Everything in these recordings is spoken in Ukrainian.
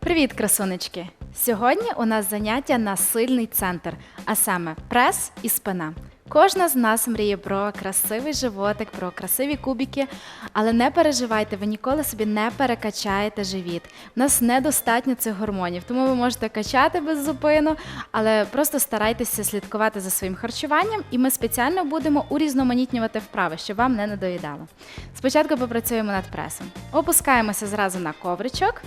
Привіт, красунечки! Сьогодні у нас заняття на сильний центр, а саме прес і спина. Кожна з нас мріє про красивий животик, про красиві кубики, але не переживайте, ви ніколи собі не перекачаєте живіт. У нас недостатньо цих гормонів, тому ви можете качати без зупину, але просто старайтеся слідкувати за своїм харчуванням, і ми спеціально будемо урізноманітнювати вправи, щоб вам не надоїдало. Спочатку попрацюємо над пресом. Опускаємося зразу на ковричок.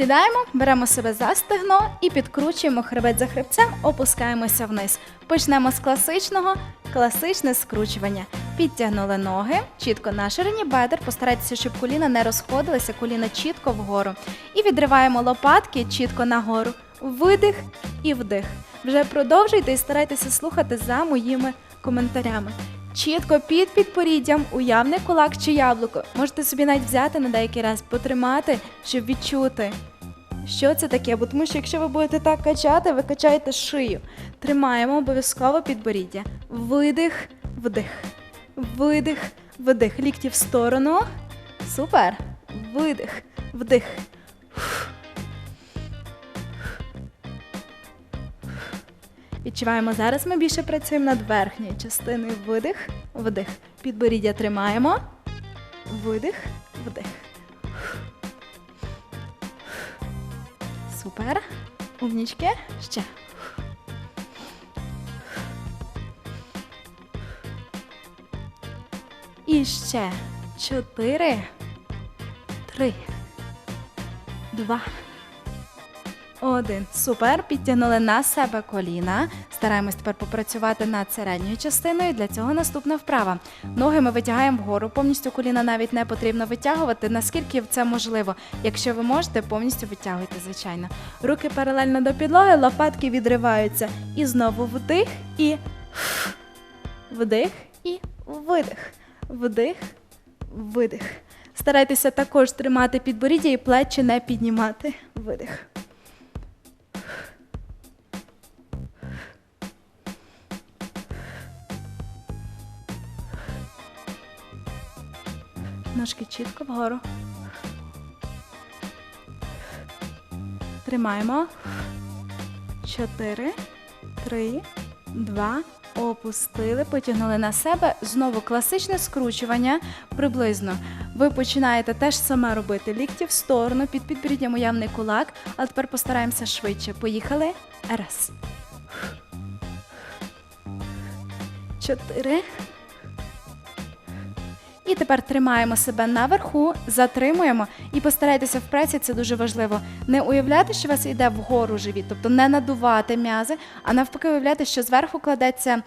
Сідаємо, беремо себе за стегно і підкручуємо хребет за хребцем, опускаємося вниз. Почнемо з класичного, класичне скручування. Підтягнули ноги, чітко на ширині бедер, постарайтеся, щоб коліна не розходилися, коліна чітко вгору. І відриваємо лопатки чітко нагору. Видих і вдих. Вже продовжуйте і старайтеся слухати за моїми коментарями. Чітко під підпоріддям, уявний кулак чи яблуко. Можете собі навіть взяти на деякий раз, потримати, щоб відчути. Що це таке? Бо тому що якщо ви будете так качати, ви качаєте шию. Тримаємо обов'язково підборіддя. Видих, вдих. Видих, вдих. Лікті в сторону. Супер. Видих, вдих. Відчуваємо зараз. Ми більше працюємо над верхньою частиною. Видих, вдих. Підборіддя тримаємо. Видих, вдих. Супер. Умнічки. Ще. І ще. Чотири. Три. Два. Один. Супер. Підтягнули на себе коліна. Стараємось тепер попрацювати над середньою частиною. Для цього наступна вправа. Ноги ми витягаємо вгору. Повністю коліна навіть не потрібно витягувати, наскільки це можливо. Якщо ви можете, повністю витягуйте, звичайно. Руки паралельно до підлоги, лопатки відриваються. І знову вдих і вдих і видих. Вдих, видих. Старайтеся також тримати підборіддя і плечі не піднімати. Видих. Ножки чітко вгору. Тримаємо. Чотири, три, два. Опустили, потягнули на себе. Знову класичне скручування. Приблизно. Ви починаєте теж саме робити. Лікті в сторону, під підборіддям уявний кулак. Але тепер постараємося швидше. Поїхали. Раз. Чотири. І тепер тримаємо себе наверху, затримуємо і постарайтеся в пресі, це дуже важливо. Не уявляти, що у вас йде вгору живіт, тобто не надувати м'язи, а навпаки, уявляти, що зверху кладеться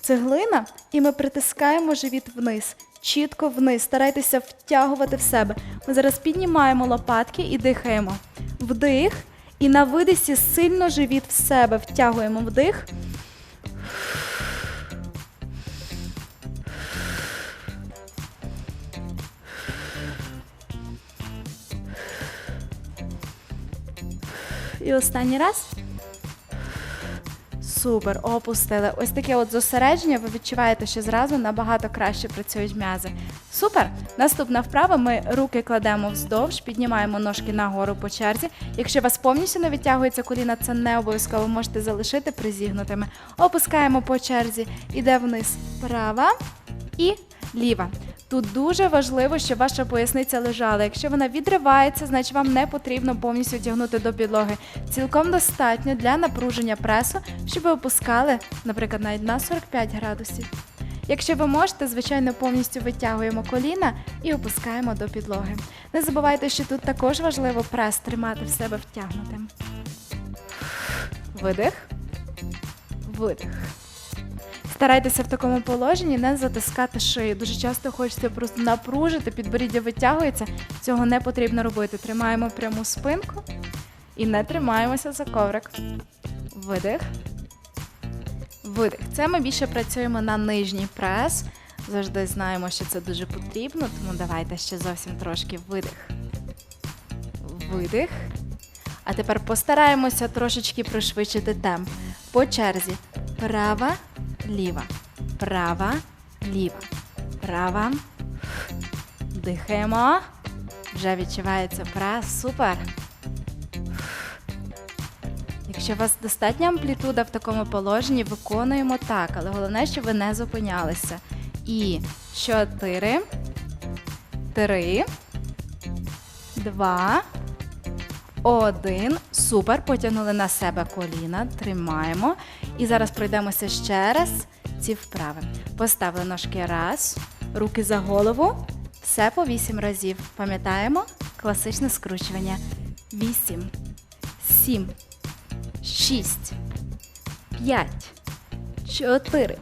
цеглина, і ми притискаємо живіт вниз. Чітко вниз. Старайтеся втягувати в себе. Ми зараз піднімаємо лопатки і дихаємо. Вдих. І на видисі сильно живіт в себе. Втягуємо вдих. І останній раз. Супер, опустили. Ось таке от зосередження. Ви відчуваєте, що зразу набагато краще працюють м'язи. Супер! Наступна вправа. Ми руки кладемо вздовж, піднімаємо ножки нагору по черзі. Якщо у вас повністю не відтягується коліна, це не обов'язково можете залишити призігнутими. Опускаємо по черзі, іде вниз права і ліва. Тут дуже важливо, щоб ваша поясниця лежала. Якщо вона відривається, значить вам не потрібно повністю тягнути до підлоги. Цілком достатньо для напруження пресу, щоб ви опускали, наприклад, навіть на 45 градусів. Якщо ви можете, звичайно, повністю витягуємо коліна і опускаємо до підлоги. Не забувайте, що тут також важливо прес тримати в себе втягнутим. Видих. Видих. Старайтеся в такому положенні не затискати шию. Дуже часто хочеться просто напружити, підборіддя витягується. Цього не потрібно робити. Тримаємо пряму спинку і не тримаємося за коврик. Видих. Видих. Це ми більше працюємо на нижній прес. Завжди знаємо, що це дуже потрібно, тому давайте ще зовсім трошки видих. Видих. А тепер постараємося трошечки пришвидшити темп. По черзі. Права, ліва, права, ліва, права. Дихаємо. Вже відчувається прес. Супер. Якщо у вас достатня амплітуда в такому положенні, виконуємо так, але головне, щоб ви не зупинялися. І 4, 3, 2, 1. Супер. Потягнули на себе коліна. Тримаємо. І зараз пройдемося ще раз ці вправи. Поставили ножки раз, руки за голову. Все по 8 разів. Пам'ятаємо? Класичне скручування. 8, 7, 6, 5, 4.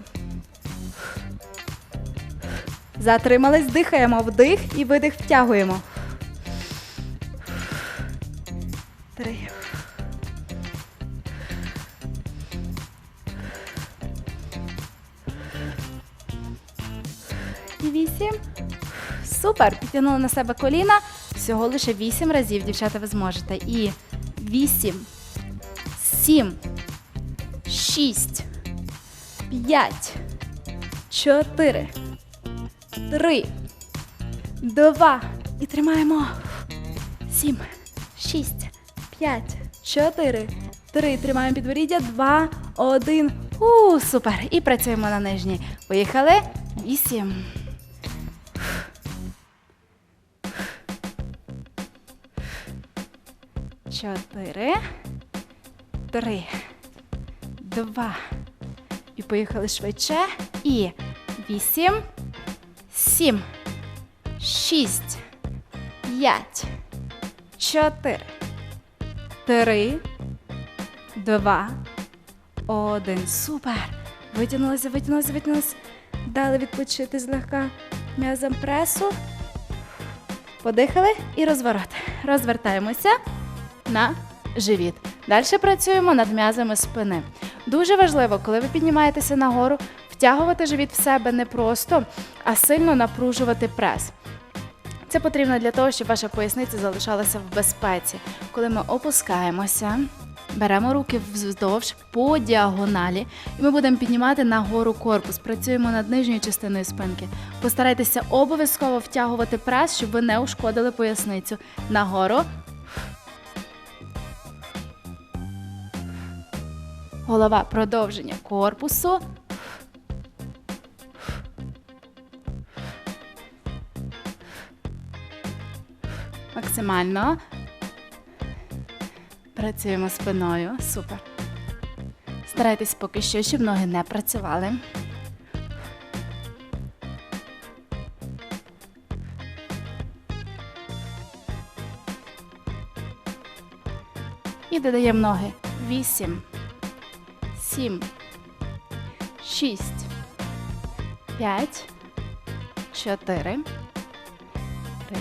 Затримались, дихаємо. Вдих і видих втягуємо. 208. Супер! Підтягнули на себе коліна. Всього лише 8 разів, дівчата, ви зможете. І 8, 7, 6, 5, 4, 3, 2. І тримаємо. 7, 6, 5, 4, 3. Тримаємо підборіддя. 2, 1. У, супер. І працюємо на нижній. Поїхали. 8. Чотири. Три. Два. І поїхали швидше. І вісім. Сім. Шість. П'ять. Чотири. Три. Два. Один. Супер. Витягнулися, витягнулися, витягнулися. Дали відпочити злегка м'язом пресу. Подихали і розворот. Розвертаємося на живіт. Далі працюємо над м'язами спини. Дуже важливо, коли ви піднімаєтеся нагору, втягувати живіт в себе не просто, а сильно напружувати прес. Це потрібно для того, щоб ваша поясниця залишалася в безпеці. Коли ми опускаємося, беремо руки вздовж по діагоналі, і ми будемо піднімати нагору корпус. Працюємо над нижньою частиною спинки. Постарайтеся обов'язково втягувати прес, щоб ви не ушкодили поясницю. Нагору. Голова продовження корпусу. Максимально. Працюємо спиною. Супер. Старайтесь поки що, щоб ноги не працювали. І додаємо ноги. Вісім. Сім. Шість. П'ять. Чотири. Три.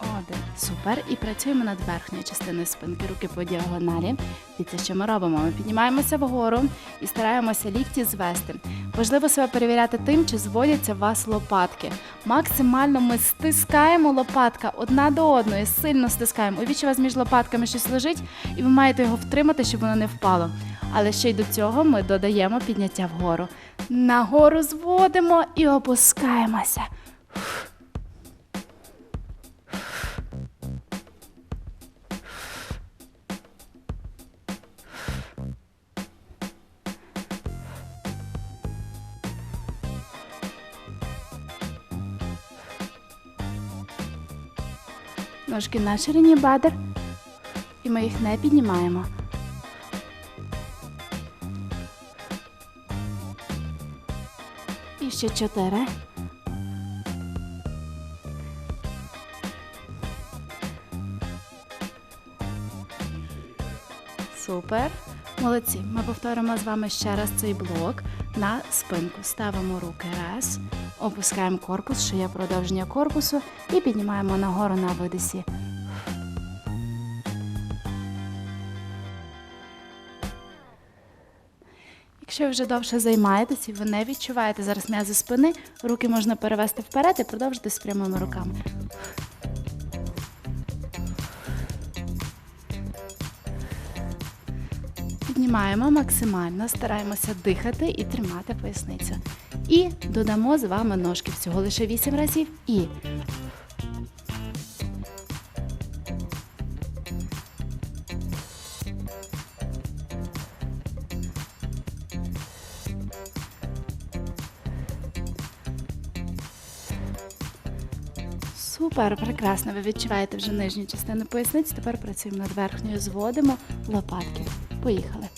Один. Супер. І працюємо над верхньою частиною спинки. Руки по діагоналі. Дивіться, що ми робимо? Ми піднімаємося вгору і стараємося лікті звести. Важливо себе перевіряти тим, чи зводяться у вас лопатки. Максимально ми стискаємо лопатка одна до одної, сильно стискаємо. Що у вас між лопатками щось лежить, і ви маєте його втримати, щоб воно не впало. Але ще й до цього ми додаємо підняття вгору. Нагору зводимо і опускаємося. Ножки на ширині бедер. І ми їх не піднімаємо. І ще чотири. Супер. Молодці. Ми повторимо з вами ще раз цей блок на спинку. Ставимо руки раз, опускаємо корпус, шия продовження корпусу і піднімаємо нагору на видисі. Якщо ви вже довше займаєтесь і ви не відчуваєте зараз м'язи спини, руки можна перевести вперед і продовжити з прямими руками. Піднімаємо максимально, стараємося дихати і тримати поясницю. І додамо з вами ножки всього лише 8 разів. І Супер, прекрасно. Ви відчуваєте вже нижню частину поясниці. Тепер працюємо над верхньою, зводимо лопатки. Поїхали.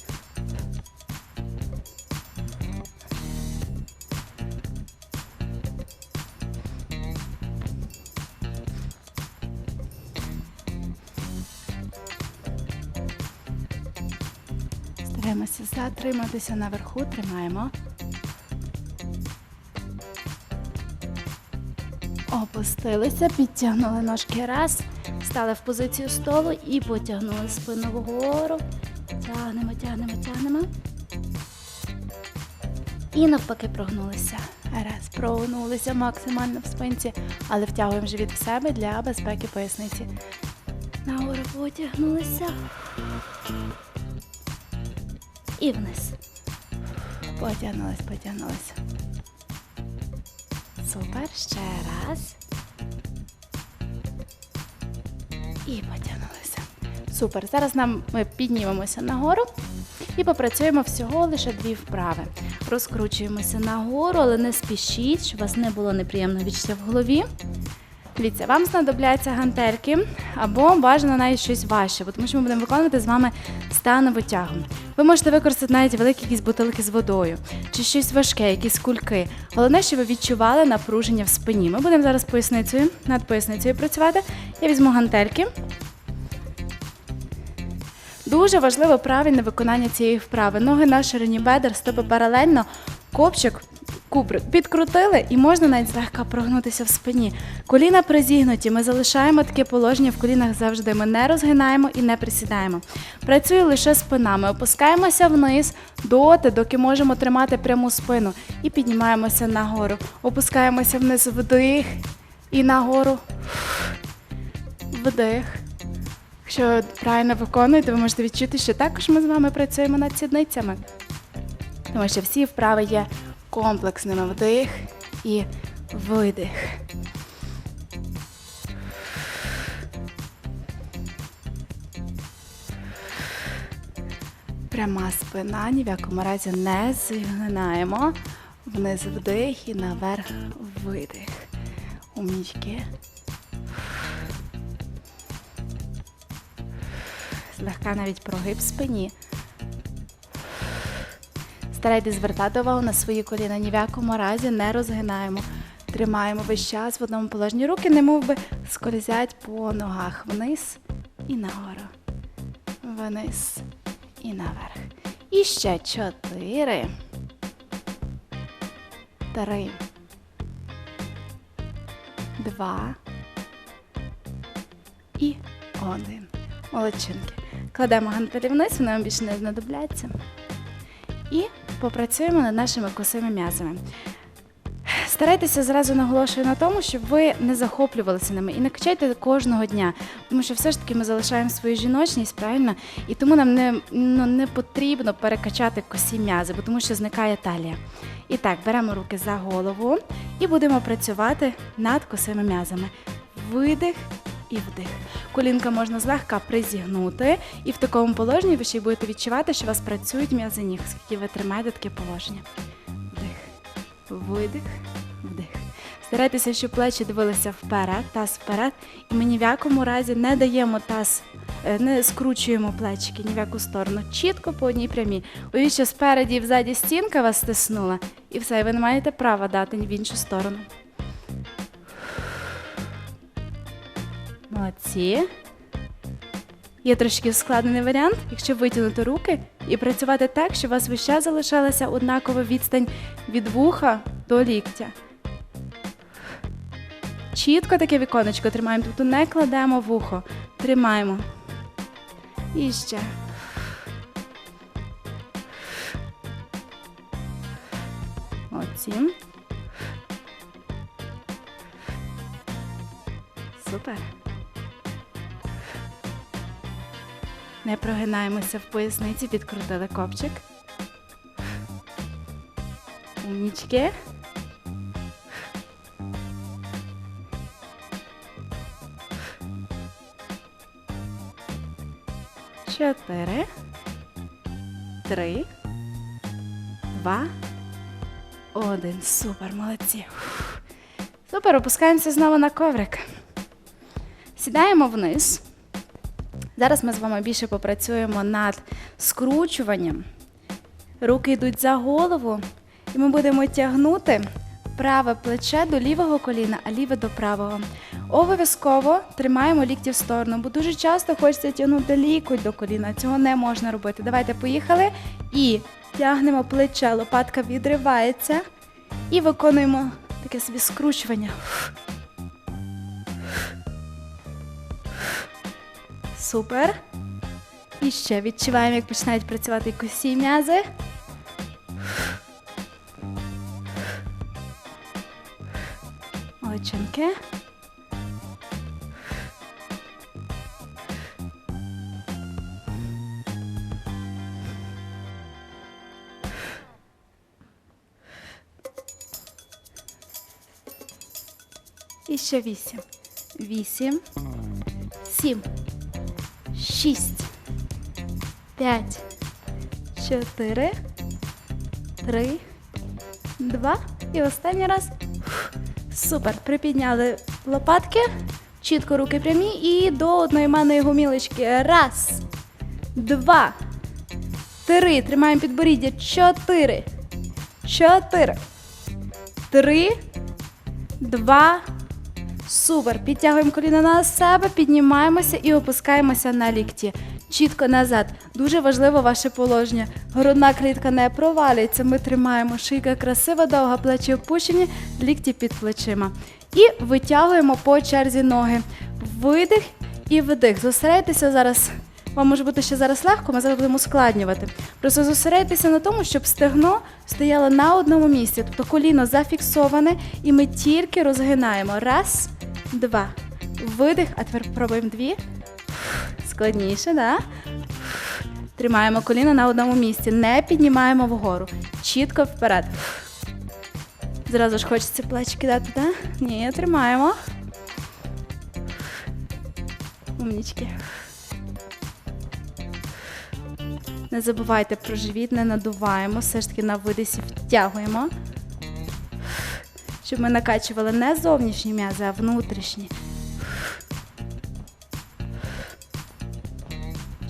Стараємося затриматися наверху, тримаємо. Опустилися, підтягнули ножки раз, стали в позицію столу і потягнули спину вгору. Тягнемо, тягнемо, тягнемо. І навпаки прогнулися. Раз, прогнулися максимально в спинці, але втягуємо живіт в себе для безпеки поясниці. Нагору потягнулися. І вниз. Потягнулись, потягнулися. Супер, ще раз. І потягнулися. Супер. Зараз нам ми піднімемося нагору і попрацюємо всього лише дві вправи. Розкручуємося нагору, але не спішіть, щоб у вас не було неприємного відчуття в голові. Дивіться, вам знадобляться гантельки або бажано навіть щось важче, тому що ми будемо виконувати з вами станову тягу. Ви можете використати навіть великі якісь бутилки з водою чи щось важке, якісь кульки. Головне, щоб ви відчували напруження в спині. Ми будемо зараз поясницею, над поясницею працювати. Я візьму гантельки. Дуже важливо правильне виконання цієї вправи. Ноги на ширині бедер, стопи паралельно, копчик, кубрик підкрутили і можна навіть злегка прогнутися в спині. Коліна призігнуті, ми залишаємо таке положення в колінах завжди. Ми не розгинаємо і не присідаємо. Працює лише спина. Ми опускаємося вниз доти, доки можемо тримати пряму спину. І піднімаємося нагору. Опускаємося вниз вдих і нагору. Вдих. Якщо правильно виконуєте, ви можете відчути, що також ми з вами працюємо над сідницями. Тому що всі вправи є комплексними вдих і видих. Пряма спина, ні в якому разі не згинаємо. Вниз вдих і наверх видих. Умнічки. Злегка навіть прогиб спині. Старайтесь звертати увагу на свої коліна. Ні в якому разі не розгинаємо. Тримаємо весь час в одному положенні. Руки не би скользять по ногах вниз і нагору. Вниз і наверх. І ще чотири. Три. Два. І один. Молодчинки. Кладемо гантелі вниз, вони нам більше не знадобляться. І попрацюємо над нашими косими м'язами. Старайтеся зразу наголошую на тому, щоб ви не захоплювалися ними і не качайте кожного дня, тому що все ж таки ми залишаємо свою жіночність, правильно? І тому нам не, ну, не потрібно перекачати косі м'язи, бо тому що зникає талія. І так, беремо руки за голову і будемо працювати над косими м'язами. Видих і вдих. Колінка можна злегка призігнути, і в такому положенні ви ще й будете відчувати, що у вас працюють м'язи ніг, оскільки ви тримаєте таке положення. Вдих, видих, вдих. Старайтеся, щоб плечі дивилися вперед, таз вперед, і ми ні в якому разі не даємо таз, е, не скручуємо плечики ні в яку сторону. Чітко по одній прямій. Уявіть, що спереді і взаді стінка вас стиснула, і все, і ви не маєте права дати в іншу сторону. Молодці. Є трошки ускладнений варіант, якщо витягнути руки і працювати так, щоб у вас час залишалася однакова відстань від вуха до ліктя. Чітко таке віконечко тримаємо, тобто не кладемо вухо. Тримаємо. І ще. Молодці. Супер. Не прогинаємося в поясниці, підкрутили копчик. Умнічки. Чотири. Три. Два. Один. Супер, молодці. Супер, опускаємося знову на коврик. Сідаємо вниз. Зараз ми з вами більше попрацюємо над скручуванням. Руки йдуть за голову, і ми будемо тягнути праве плече до лівого коліна, а ліве до правого. Обов'язково тримаємо лікті в сторону, бо дуже часто хочеться тягнути лікоть до коліна. Цього не можна робити. Давайте поїхали і тягнемо плече, лопатка відривається і виконуємо таке собі скручування. Супер. І ще відчуваємо, як починають працювати косі м'язи. Молодчинки. І ще вісім. Вісім. Сім. Шість. П'ять. Чотири. Три. Два. І останній раз. Супер. Припідняли лопатки. Чітко руки прямі і до одноіменної гумілочки. Раз. Два. Три. Тримаємо підборіддя. Чотири. Чотири. Три. Два. Супер. Підтягуємо коліна на себе, піднімаємося і опускаємося на лікті. Чітко назад. Дуже важливо ваше положення. Грудна клітка не провалюється. Ми тримаємо шийка красива, довга, плечі опущені, лікті під плечима. І витягуємо по черзі ноги. Видих і вдих. Зосередьтеся зараз. Вам може бути ще зараз легко, ми зараз будемо ускладнювати. Просто зосередьтеся на тому, щоб стегно стояло на одному місці, тобто коліно зафіксоване, і ми тільки розгинаємо. Раз, два. Видих, а тепер пробуємо дві. Складніше, да? Тримаємо коліно на одному місці, не піднімаємо вгору. Чітко вперед. Зразу ж хочеться плечі кидати, так? Ні, тримаємо. Умнічки. Не забувайте про живіт, не надуваємо, все ж таки на видисі втягуємо. Щоб ми накачували не зовнішні м'язи, а внутрішні.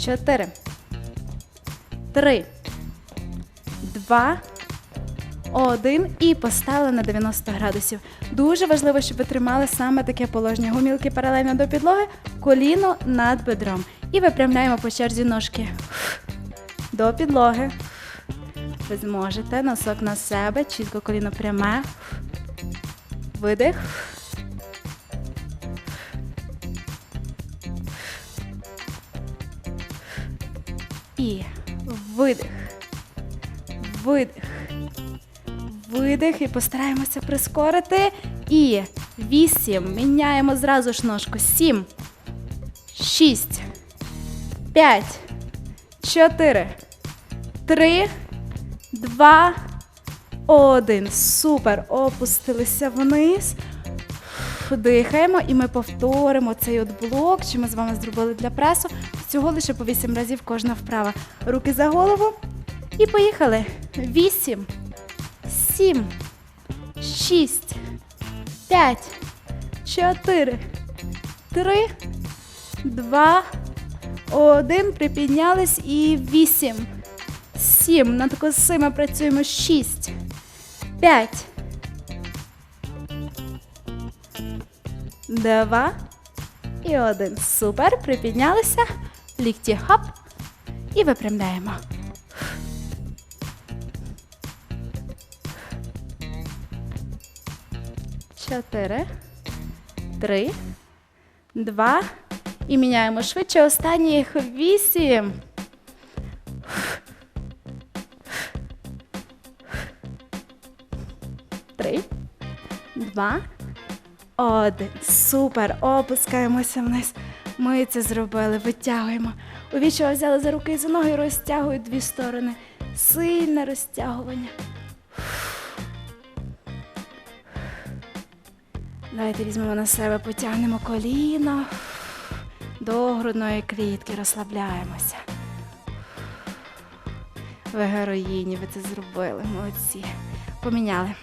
Чотири. Три. Два. Один. І поставили на 90 градусів. Дуже важливо, щоб ви тримали саме таке положення. Гумілки паралельно до підлоги, коліно над бедром. І випрямляємо по черзі ножки до підлоги. Ви зможете носок на себе, чітко коліно пряме. Видих. І видих. Видих. Видих. І постараємося прискорити. І вісім. Міняємо зразу ж ножку. Сім. Шість. П'ять. Чотири. Три. Два. Один. Супер. Опустилися вниз. Дихаємо і ми повторимо цей от блок, що ми з вами зробили для пресу. Всього лише по 8 разів кожна вправа. Руки за голову. І поїхали. 8, 7, 6, 5, 4, 3, 2, 1. Припіднялись і 8, 7. Над косими працюємо 6, 5, Два і один. Супер. Припіднялися. Лікті хап. І випрямляємо. Чотири. Три. Два. І міняємо швидше. Останніх вісім. Два. Один. Супер. Опускаємося вниз. Ми це зробили. Витягуємо. Увічого взяли за руки і за ноги розтягують дві сторони. Сильне розтягування. Давайте візьмемо на себе, потягнемо коліно до грудної клітки, розслабляємося. Ви героїні, ви це зробили. Молодці. Поміняли.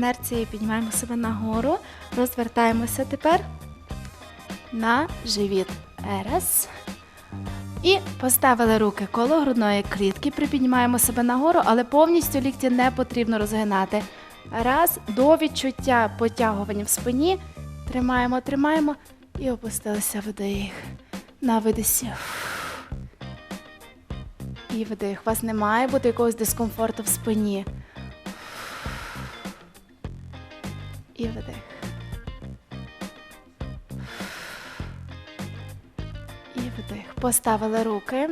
Інерцією піднімаємо себе нагору. Розвертаємося тепер на живіт. Раз. І поставили руки коло грудної клітки, припіднімаємо себе нагору, але повністю лікті не потрібно розгинати. Раз, до відчуття потягування в спині. Тримаємо, тримаємо і опустилися вдих. На видисі. І вдих. У вас не має бути якогось дискомфорту в спині. І вдих. І вдих. Поставили руки.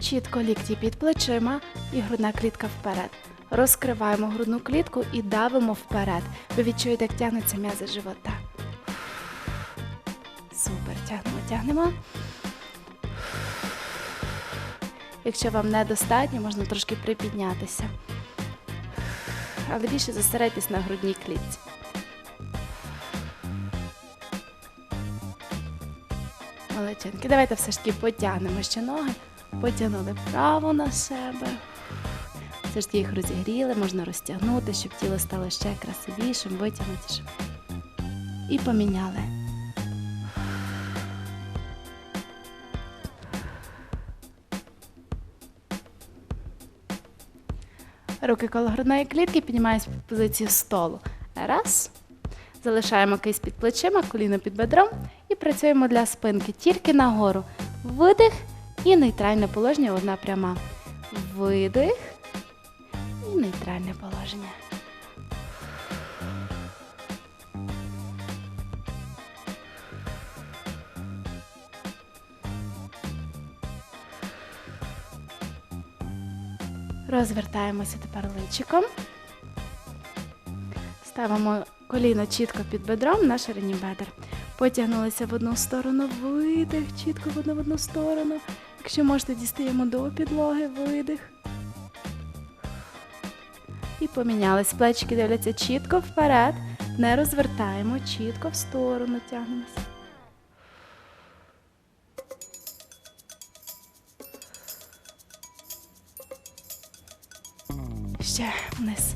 Чітко лікті під плечима і грудна клітка вперед. Розкриваємо грудну клітку і давимо вперед. Ви відчуєте, як тягнеться м'язи живота. Супер, тягнемо, тягнемо. Якщо вам недостатньо, можна трошки припіднятися. Але більше зосередьтесь на грудній клітці. Молодчинки. Давайте все ж таки потягнемо ще ноги. Потягнули праву на себе. Все ж таки їх розігріли, можна розтягнути, щоб тіло стало ще красивішим, витягнутішим. І поміняли. Руки коло грудної клітки піднімаюсь в позицію столу. Раз. Залишаємо кисть під плечима, коліно під бедром і працюємо для спинки тільки нагору. Видих і нейтральне положення одна пряма. Видих і нейтральне положення. Розвертаємося тепер личиком. Ставимо коліно чітко під бедром на ширині бедер. Потягнулися в одну сторону, видих, чітко в одну в одну сторону. Якщо можете, дістаємо до підлоги, видих. І помінялись. Плечики дивляться чітко вперед. Не розвертаємо, чітко в сторону тягнемося. Ще вниз.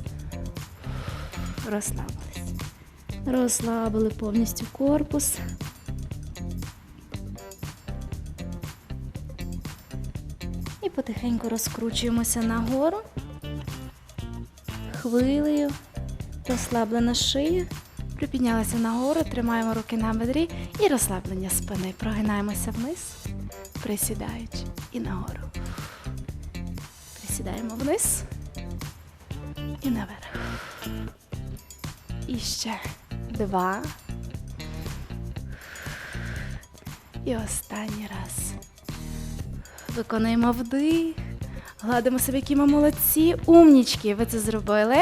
Розслабились. Розслабили повністю корпус. І потихеньку розкручуємося нагору. Хвилею. Розслаблена шия. Припіднялися нагору, тримаємо руки на бедрі і розслаблення спини. Прогинаємося вниз, присідаючи і нагору. Присідаємо вниз і наверх. І ще два. І останній раз. Виконуємо вдих. Гладимо себе, які ми молодці, умнічки. Ви це зробили.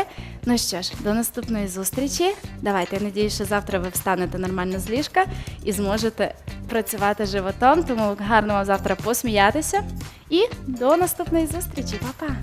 Ну що ж, до наступної зустрічі. Давайте, я надію, що завтра ви встанете нормально з ліжка і зможете працювати животом. Тому гарно вам завтра посміятися. І до наступної зустрічі. Па-па!